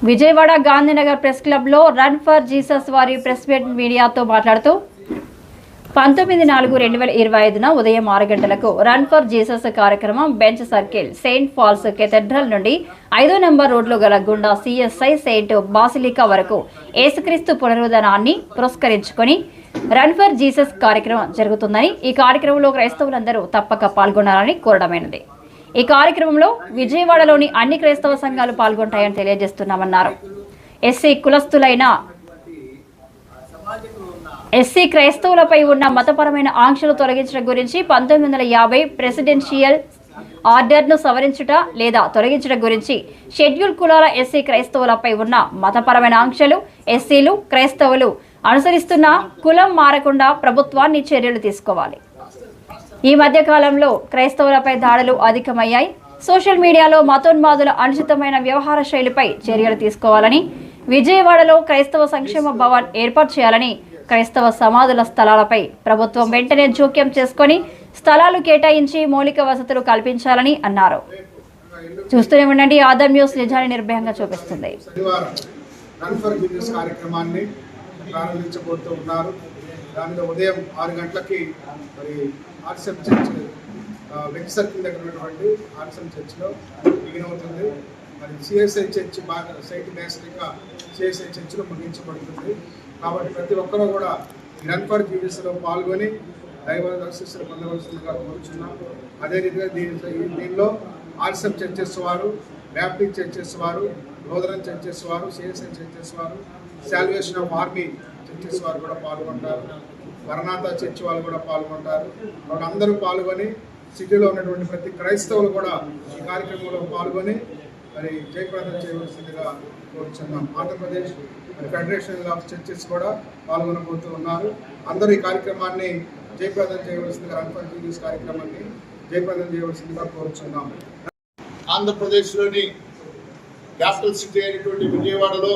Vijayawada Gandhinagar press క్లబ్లో run for Jesus వారి press meet మీడియాతో మాట్లాడుతూ పంతొమ్మిది నాలుగు రెండు వేల ఇరవై ఐదున ఉదయం ఆరు గంటలకు రన్ ఫర్ జీసస్ కార్యక్రమం Benz Circle Saint Paul's Cathedral నుండి ఐదో నంబర్ రోడ్లో గల గుండా సిఎస్ఐ సెయింట్ బాసిలికా వరకు ఏసుక్రీస్తు పునరుద్ధరణాన్ని పురస్కరించుకొని రన్ ఫర్ జీసస్ కార్యక్రమం జరుగుతుందని ఈ కార్యక్రమంలో క్రైస్తవులందరూ తప్పక పాల్గొనాలని కోరడమైనది. ఈ కార్యక్రమంలో విజయవాడలోని అన్ని క్రైస్తవ సంఘాలు పాల్గొంటాయని తెలియజేస్తున్నామన్నారు. ఎస్సీ కులస్తులైన ఎస్సీ క్రైస్తవులపై ఉన్న మతపరమైన ఆంక్షలు తొలగించడం గురించి పంతొమ్మిది వందల యాభై ప్రెసిడెన్షియల్ ఆర్డర్ను సవరించుట లేదా తొలగించడం గురించి షెడ్యూల్ కులాల ఎస్సీ క్రైస్తవులపై ఉన్న మతపరమైన ఆంక్షలు ఎస్సీలు క్రైస్తవులు అనుసరిస్తున్న కులం మారకుండా ప్రభుత్వాన్ని చర్యలు తీసుకోవాలి. ఈ మధ్య కాలంలో క్రైస్తవులపై దాడులు అధికమయ్యాయి. సోషల్ మీడియాలో మతోన్మాదుల అనుచితమైన వ్యవహార శైలిపై చర్యలు తీసుకోవాలని విజయవాడలో క్రైస్తవ సంక్షేమ భవన్ ఏర్పాటు చేయాలని క్రైస్తవ సమాధుల స్థలాలపై ప్రభుత్వం వెంటనే జోక్యం చేసుకొని స్థలాలు కేటాయించి మౌలిక వసతులు కల్పించాలని అన్నారు. చూస్తూనే ఉండండి. ఆదం న్యూస్ నిజాన్ని నిర్భయంగా చూపిస్తుంది. కార్యక్రమాన్ని ప్రారంభించబోతూ ఉన్నారు. దానిలో ఉదయం ఆరు గంటలకి మరి ఆర్సెప్ చర్చ్ వెగ్ సర్కిల్ దగ్గర ఉన్నటువంటి ఆర్సెప్ చర్చ్లో బిగిన్ అవుతుంది. మరి సిఎస్ఐ చర్చ్ బాగా సైట్ బేసిక్గా సిఎస్ఐ చర్చ్లో ముగించబడుతుంది. కాబట్టి ప్రతి ఒక్కరూ కూడా ఈ రన్ ఫర్ జీవిస్లో పాల్గొని దైవ దర్శిస్తులు పొందవలసిందిగా కోరుచున్నాం. అదే రీతిగా దీని దీనిలో ఆర్సెప్ చర్చెస్ వారు బ్యాప్టిక్ చర్చెస్ వారు రోదరన్ చర్చెస్ వారు సిఎస్ఐ చర్చెస్ వారు శాల్వేషన్ ఆఫ్ ఆర్మీ చర్చెస్ వారు కూడా పాల్గొంటారు. వరనాథ చర్చి వాళ్ళు కూడా పాల్గొంటారు. వాళ్ళందరూ పాల్గొని సిటీలో ఉన్నటువంటి ప్రతి క్రైస్తవులు కూడా ఈ కార్యక్రమంలో పాల్గొని మరి జయప్రదం చేయవలసిందిగా కోరుచున్నాం. ఆంధ్రప్రదేశ్ ఫెడరేషన్ ఆఫ్ చర్చెస్ కూడా పాల్గొనబోతూ ఉన్నారు. అందరూ ఈ కార్యక్రమాన్ని జయప్రదం చేయవలసిందిగా రన్ ఫర్ కార్యక్రమాన్ని జయప్రదం చేయవలసిందిగా కోరుచున్నాం. ఆంధ్రప్రదేశ్లోని క్యాపిటల్ సిటీ అయినటువంటి విజయవాడలో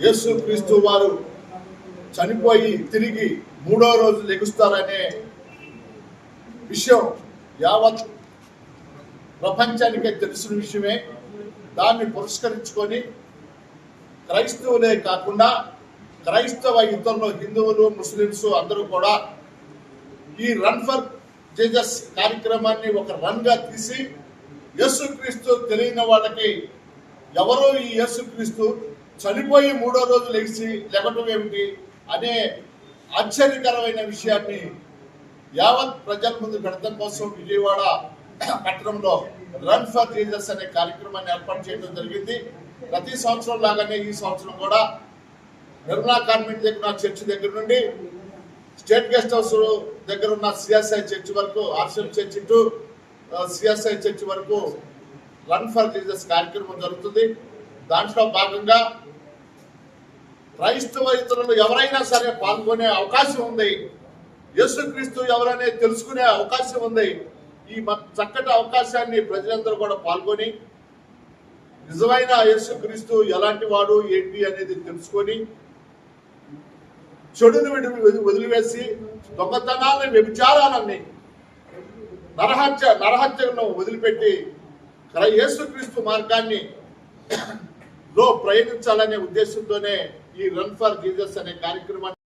యేసు క్రీస్తు వారు చనిపోయి తిరిగి మూడో రోజు లెగుస్తారనే విషయం యావత్ ప్రపంచానికే తెలిసిన విషయమే. దాన్ని పురస్కరించుకొని క్రైస్తవులే కాకుండా క్రైస్తవ యుద్ధంలో హిందువులు ముస్లిమ్స్ అందరూ కూడా ఈ రన్ ఫర్ జేజస్ కార్యక్రమాన్ని ఒక రన్గా తీసి యేసుక్రీస్తు తెలియని వాళ్ళకి ఎవరో ఈ యేసుక్రీస్తు చనిపోయి మూడో రోజు లెగిసి లెగటం ఏమిటి అనే ఆశ్చర్యకరమైన విషయాన్ని యావత్ ప్రజల ముందు పెడతం కోసం విజయవాడ పట్టణంలో రన్ ఫర్ జీజస్ అనే కార్యక్రమాన్ని ఏర్పాటు చేయడం జరిగింది. ప్రతి సంవత్సరం లాగానే ఈ సంవత్సరం కూడా నిర్మలా కాన్వెంట్ దగ్గర చర్చి దగ్గర నుండి స్టేట్ గెస్ట్ హౌస్ దగ్గర ఉన్న సిఎస్ఐ చర్చ్ వరకు RCM church to CSI church వరకు రన్ ఫర్ జీజస్ కార్యక్రమం జరుగుతుంది. దాంట్లో భాగంగా క్రైస్తవ ఇతరులు ఎవరైనా సరే పాల్గొనే అవకాశం ఉంది. యేసుక్రీస్తు ఎవరనే తెలుసుకునే అవకాశం ఉంది. ఈ మ- చక్కటి అవకాశాన్ని ప్రజలందరూ కూడా పాల్గొని నిజమైన యేసుక్రీస్తు ఎలాంటి వాడు ఏంటి అనేది తెలుసుకొని చెడును విడి వదిలివేసి దొంగతనాలని వ్యభిచారాలన్నీ నరహత్య నరహత్యను వదిలిపెట్టి యేసుక్రీస్తు మార్గాన్ని లో ప్రయాణించాలనే ఉద్దేశంతోనే ఈ రన్ ఫర్ జీజస్ అనే కార్యక్రమాన్ని